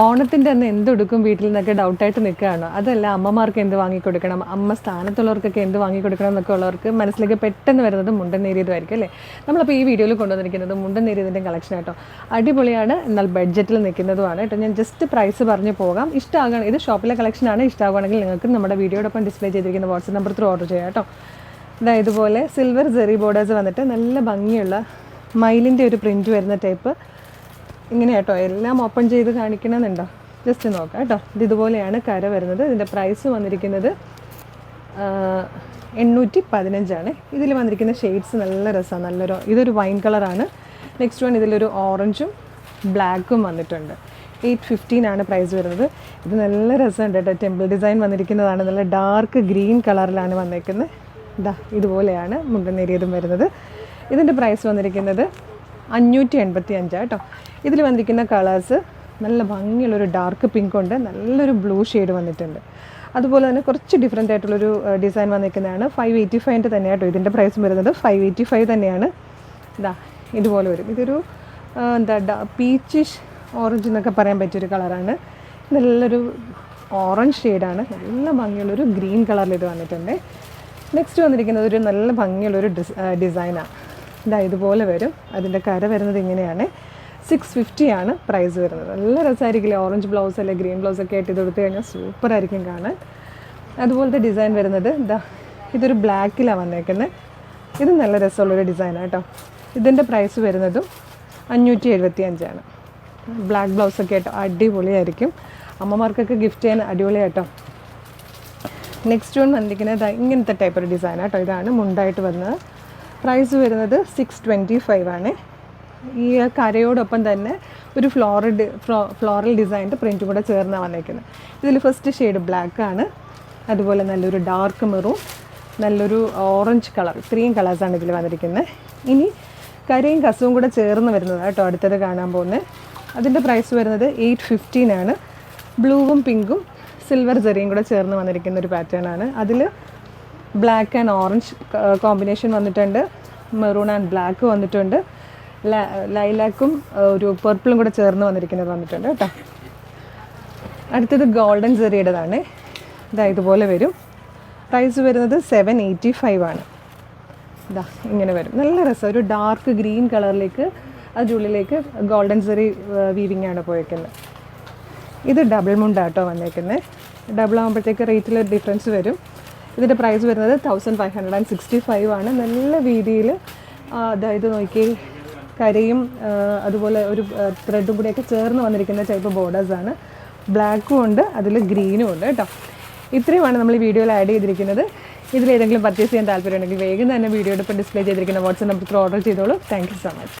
ഓണത്തിന്റെ അന്ന് എന്തെടുക്കും വീട്ടിൽ നിന്നൊക്കെ ഡൗട്ടായിട്ട് നിൽക്കുകയാണ്. അതല്ല അമ്മമാർക്ക് എന്ത് വാങ്ങിക്കൊടുക്കണം? അമ്മ സ്ഥാനത്തുള്ളവർക്കൊക്കെ എന്ത് വാങ്ങിക്കൊടുക്കണം എന്നൊക്കെ ഉള്ളവർക്ക് മനസ്സിലേക്ക് പെട്ടെന്ന് വരുന്നത് മുണ്ടൻ നേരിയതുമായിരിക്കും അല്ലേ? നമ്മളപ്പോൾ ഈ വീഡിയോയിൽ കൊണ്ടുവന്നിരിക്കുന്നത് മുണ്ടൻ നേരിയതിന്റെ കളക്ഷൻ ആട്ടോ. അടിപൊളിയാണ് എന്നാൽ ബഡ്ജറ്റിൽ നിൽക്കുന്നതുമാണ് കേട്ടോ. ഞാൻ ജസ്റ്റ് പ്രൈസ് പറഞ്ഞ് പോകാം. ഇഷ്ടമാകണം ഇത് ഷോപ്പിലെ കളക്ഷനാണ് ഇഷ്ടമാകുകയാണെങ്കിൽ നിങ്ങൾക്ക് നമ്മുടെ വീഡിയോടൊപ്പം ഡിസ്പ്ലേ ചെയ്തിരിക്കുന്ന വാട്സപ്പ് നമ്പർ ത്രൂ ഓർഡർ ചെയ്യാം കേട്ടോ. ഇതാ ഇതുപോലെ സിൽവർ ജെറി ബോർഡേഴ്സ് വന്നിട്ട് നല്ല ഭംഗിയുള്ള മയിലിന്റെ ഒരു പ്രിന്റ് വരുന്ന ടൈപ്പ് ഇങ്ങനെ കേട്ടോ എല്ലാം ഓപ്പൺ ചെയ്ത് കാണിക്കണമെന്നുണ്ടോ? ജസ്റ്റ് നോക്കാം കേട്ടോ. ഇത് ഇതുപോലെയാണ് കര വരുന്നത്. ഇതിന്റെ പ്രൈസ് വന്നിരിക്കുന്നത് എണ്ണൂറ്റി പതിനഞ്ചാണ് ഇതിൽ വന്നിരിക്കുന്ന ഷെയ്ഡ്സ് നല്ല രസമാണ് നല്ലൊരു ഇതൊരു വൈൻ കളറാണ് നെക്സ്റ്റ് വൺ ഇതിലൊരു ഓറഞ്ചും ബ്ലാക്കും വന്നിട്ടുണ്ട്. എയ്റ്റ് ഫിഫ്റ്റീൻ ആണ് പ്രൈസ് വരുന്നത്. ഇത് നല്ല രസമുണ്ട് കേട്ടോ. ടെമ്പിൾ ഡിസൈൻ വന്നിരിക്കുന്നതാണ്. നല്ല ഡാർക്ക് ഗ്രീൻ കളറിലാണ് വന്നേക്കുന്നത്. ഇതാ ഇതുപോലെയാണ് മുണ്ടനേരിയതും വരുന്നത്. ഇതിന്റെ പ്രൈസ് വന്നിരിക്കുന്നത് അഞ്ഞൂറ്റി എൺപത്തി അഞ്ചാണ് കേട്ടോ. ഇതിൽ വന്നിരിക്കുന്ന കളേഴ്സ് നല്ല ഭംഗിയുള്ളൊരു ഡാർക്ക് പിങ്ക് ഉണ്ട്. നല്ലൊരു ബ്ലൂ ഷെയ്ഡ് വന്നിട്ടുണ്ട്. അതുപോലെ തന്നെ കുറച്ച് ഡിഫറെന്റ് ആയിട്ടുള്ളൊരു ഡിസൈൻ വന്നിരിക്കുന്നതാണ്. ഫൈവ് എയ്റ്റി ഫൈവിന്റെ തന്നെ കേട്ടോ. ഇതിന്റെ പ്രൈസും വരുന്നത്. ഫൈവ് എയ്റ്റി ഫൈവ് തന്നെയാണ്. ഇതാ ഇതുപോലെ വരും. ഇതൊരു എന്താ എന്താ പീച്ചിഷ് ഓറഞ്ച് എന്നൊക്കെ പറയാൻ പറ്റിയൊരു കളറാണ് നല്ലൊരു ഓറഞ്ച് ഷെയ്ഡാണ് നല്ല ഭംഗിയുള്ളൊരു ഗ്രീൻ കളറിൽ ഇത് വന്നിട്ടുണ്ട്. നെക്സ്റ്റ് വന്നിരിക്കുന്നത് ഒരു നല്ല ഭംഗിയുള്ളൊരു ഡിസ് ഡിസൈനാണ് ഇതാ ഇതുപോലെ വരും. അതിന്റെ കര വരുന്നത് ഇങ്ങനെയാണ്. സിക്സ് ഫിഫ്റ്റി ആണ് പ്രൈസ് വരുന്നത്. നല്ല രസമായിരിക്കില്ലേ? ഓറഞ്ച് ബ്ലൗസ് അല്ലെ ഗ്രീൻ ബ്ലൗസ് ഒക്കെ ആയിട്ട് ഇത് കൊടുത്തു കഴിഞ്ഞാൽ സൂപ്പർ ആയിരിക്കും കാണാൻ. അതുപോലത്തെ ഡിസൈൻ വരുന്നത് ഇതാ ഇതൊരു ബ്ലാക്കിലാണ് വന്നേക്കുന്നത് ഇത് നല്ല രസമുള്ളൊരു ഡിസൈനാണ് കേട്ടോ. ഇതിന്റെ പ്രൈസ് വരുന്നതും അഞ്ഞൂറ്റി എഴുപത്തി അഞ്ചാണ് ബ്ലാക്ക് ബ്ലൗസൊക്കെ ആയിട്ട് അടിപൊളിയായിരിക്കും. അമ്മമാർക്കൊക്കെ ഗിഫ്റ്റ് ചെയ്യാൻ അടിപൊളിയാട്ടോ നെക്സ്റ്റ് വൺ വന്നിരിക്കുന്നത് ഇങ്ങനത്തെ ടൈപ്പ് ഒരു ഡിസൈൻ കേട്ടോ. ഇതാണ് മുണ്ടായിട്ട് വന്നത്. പ്രൈസ് വരുന്നത് സിക്സ് ട്വന്റി ഫൈവ് ആണ്. ഈ കരയോടൊപ്പം തന്നെ ഒരു ഫ്ലോറൽ ഫ്ലോറൽ ഡിസൈന്റെ പ്രിന്റും കൂടെ ചേർന്നാണ് വന്നേക്കുന്നത് ഇതിൽ ഫസ്റ്റ് ഷെയ്ഡ് ബ്ലാക്ക് ആണ്. അതുപോലെ നല്ലൊരു ഡാർക്ക് മെറൂൺ നല്ലൊരു ഓറഞ്ച് കളർ ഇത്രയും കളേഴ്സാണ് ഇതിൽ വന്നിരിക്കുന്നത് ഇനി കരയും കസവും കൂടെ ചേർന്ന് വരുന്നത് കേട്ടോ അടുത്തത് കാണാൻ പോകുന്നത് അതിന്റെ പ്രൈസ് വരുന്നത് എയ്റ്റ് ഫിഫ്റ്റീൻ ആണ്. ബ്ലൂവും പിങ്കും സിൽവർ ജെറിയും കൂടെ ചേർന്ന് വന്നിരിക്കുന്ന ഒരു പാറ്റേൺ ആണ്. അതിൽ ബ്ലാക്ക് ആൻഡ് ഓറഞ്ച് കോമ്പിനേഷൻ വന്നിട്ടുണ്ട്. മെറൂൺ ആൻഡ് ബ്ലാക്ക് വന്നിട്ടുണ്ട്. ലൈലാക്കും ഒരു പർപ്പിളും കൂടെ ചേർന്ന് വന്നിരിക്കുന്നത് വന്നിട്ടുണ്ട് കേട്ടോ. അടുത്തത് ഗോൾഡൻ ജെറിയുടേതാണ് ഇതാ ഇതുപോലെ വരും. പ്രൈസ് വരുന്നത് സെവൻ എയ്റ്റി ഫൈവ് ആണ്. ഇതാ ഇങ്ങനെ വരും. നല്ല രസം. ഒരു ഡാർക്ക് ഗ്രീൻ കളറിലേക്ക് ആ ജുള്ളിലേക്ക് ഗോൾഡൻ സെറി വീവിങ് ആണ് പോയേക്കുന്നത്. ഇത് ഡബിൾ മുണ്ടാട്ടോ വന്നേക്കുന്നത് ഡബിൾ ആകുമ്പോഴത്തേക്ക് റേറ്റിൽ ഡിഫറൻസ് വരും. ഇതിന്റെ പ്രൈസ് വരുന്നത് thousand five hundred and sixty five ആണ്. നല്ല രീതിയിൽ അതായത് നോക്കി കരയും അതുപോലെ ഒരു ത്രെഡും കൂടിയൊക്കെ ചേർന്ന് വന്നിരിക്കുന്ന ടൈപ്പ് ബോർഡേഴ്സാണ് ബ്ലാക്കും ഉണ്ട് അതിൽ ഗ്രീനും ഉണ്ട് കേട്ടോ. ഇത്രയുമാണ് നമ്മൾ ഈ വീഡിയോയിൽ ആഡ് ചെയ്തിരിക്കുന്നത്. ഇതിലേതെങ്കിലും പർച്ചേസ് ചെയ്യാൻ താല്പര്യമുണ്ടെങ്കിൽ വേഗം തന്നെ വീഡിയോയുടെ ഇപ്പോൾ ഡിസ്പ്ലേ ചെയ്തിരിക്കുന്ന വാട്സ്ആപ്പ് നമ്പർ ഓർഡർ ചെയ്തോളൂ. Thank so much